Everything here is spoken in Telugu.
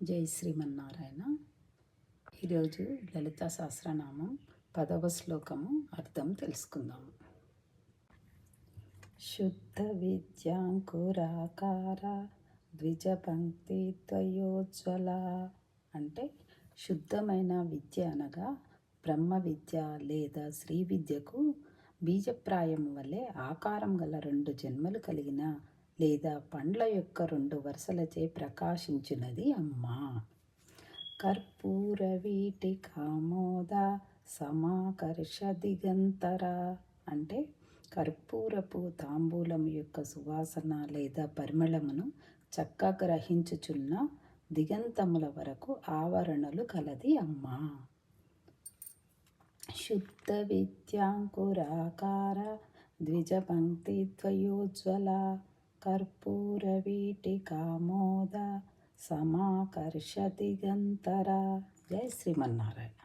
జై శ్రీమన్నారాయణ. ఈరోజు లలిత సహస్రనామం పదవ శ్లోకము అర్థం తెలుసుకుందాము శుద్ధ విద్యాంకురాకార ద్విజ పంక్తి ద్వయోజ్వల అంటే శుద్ధమైన విద్య అనగా బ్రహ్మ విద్య లేదా శ్రీ విద్యకు బీజప్రాయం వల్లే ఆకారం గల రెండు జన్మలు కలిగిన లేదా పండ్ల యొక్క రెండు వరుసలచే ప్రకాశించినది అమ్మ. కర్పూర వీటి కామోద సమాకర్ష దిగంతర. అంటే కర్పూరపు తాంబూలం యొక్క సువాసన లేదా పరిమళమును చక్కగా గ్రహించుచున్న దిగంతముల వరకు ఆవరణలు కలది అమ్మ. శుద్ధ విద్యాంకురాకార ద్విజపంక్తి ద్వయోజ్వల కర్పూరవీటికామోద సమాకర్షతి గంతరా. జై శ్రీమన్నారాయణ.